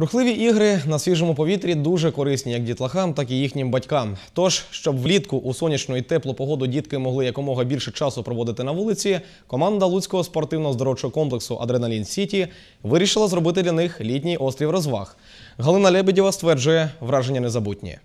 Рухливі ігри на свіжому повітрі дуже корисні як дітлахам, так і їхнім батькам. Тож, щоб влітку у сонячну і теплу погоду дітки могли якомога більше часу проводити на вулиці, команда Луцького спортивно-здоровчого комплексу Адреналін Сіті вирішила зробити для них літній острів розваг. Галина Лебедєва стверджує враження незабутні.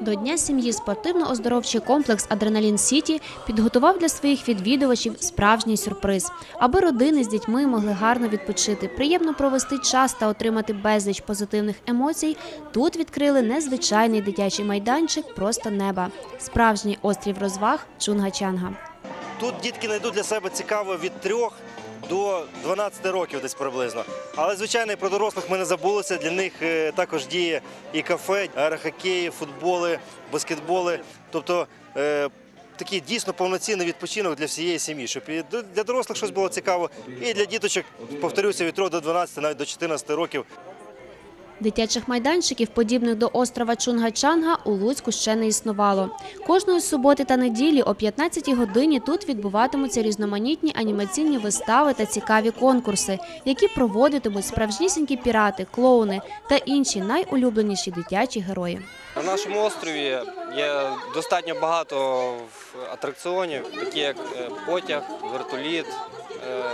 До Дня сім'ї спортивно-оздоровчий комплекс Адреналін Сіті підготував для своїх відвідувачів справжній сюрприз, аби родини з дітьми могли гарно відпочити, приємно провести час та отримати безліч позитивних емоцій. Тут відкрили незвичайний дитячий майданчик просто неба, справжній острів розваг Чунга-Чанга. Тут дітки знайдуть для себе цікаво від 3 до 12 років десь приблизно. Але, звичайно, і про дорослих ми не забулися. Для них е, також діє і кафе, аерохокеї, футболи, баскетболи. Тобто е, такий дійсно повноцінний відпочинок для всієї сім'ї, щоб і для дорослих щось було цікаво, і для діточок, повторюся, від 3 до 12, навіть до 14 років. Дитячих майданчиків, подібних до острова Чунга-Чанга, у Луцьку ще не існувало. Кожної суботи та неділі о 15-й годині тут відбуватимуться різноманітні анімаційні вистави та цікаві конкурси, які проводитимуть справжнісінькі пірати, клоуни та інші найулюбленіші дитячі герої. На нашому острові є достатньо багато атракціонів, такі як е, потяг, вертоліт, е,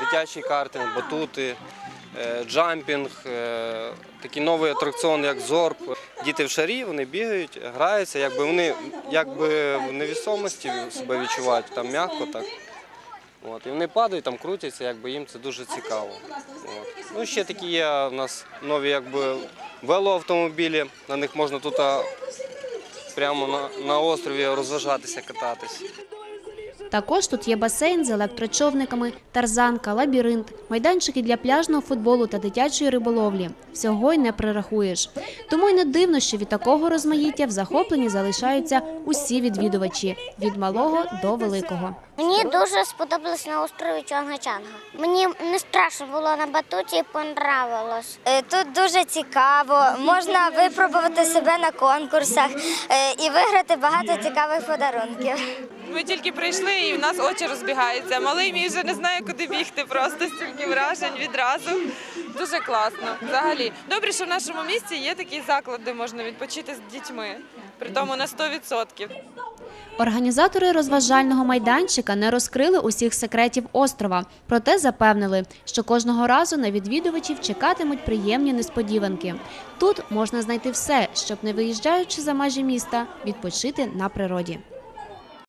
дитячий картинг, батути, джампінг, е, такий новий атракціон, як зорб. Діти в шарі, вони бігають, граються, якби вони якби в невісомості себе відчувають, там м'яко так. От, і вони падають, там крутяться, якби їм це дуже цікаво. От. Ну, ще такі є у нас нові якби, велоавтомобілі, на них можна тут прямо на, на острові розважатися, кататись. Також тут є басейн з електрочовниками, тарзанка, лабіринт, майданчики для пляжного футболу та дитячої риболовлі. Всього й не прирахуєш. Тому й не дивно, що від такого розмаїття в захопленні залишаються усі відвідувачі від малого до великого. Мені дуже сподобалось на острові Чонга-Чанга. Мені не страшно було на батуті, понравилось. Е, Тут дуже цікаво, можна випробувати себе на конкурсах е, і виграти багато цікавих подарунків. Ми тільки прийшли і в нас очі розбігаються. Малий мій вже не знає, куди бігти, просто стільки вражень відразу. Дуже класно. Взагалі. Добре, що в нашому місті є такий заклад, де можна відпочити з дітьми. При тому на 100%. Організатори розважального майданчика не розкрили усіх секретів острова, проте запевнили, що кожного разу на відвідувачів чекатимуть приємні несподіванки. Тут можна знайти все, щоб не виїжджаючи за межі міста, відпочити на природі.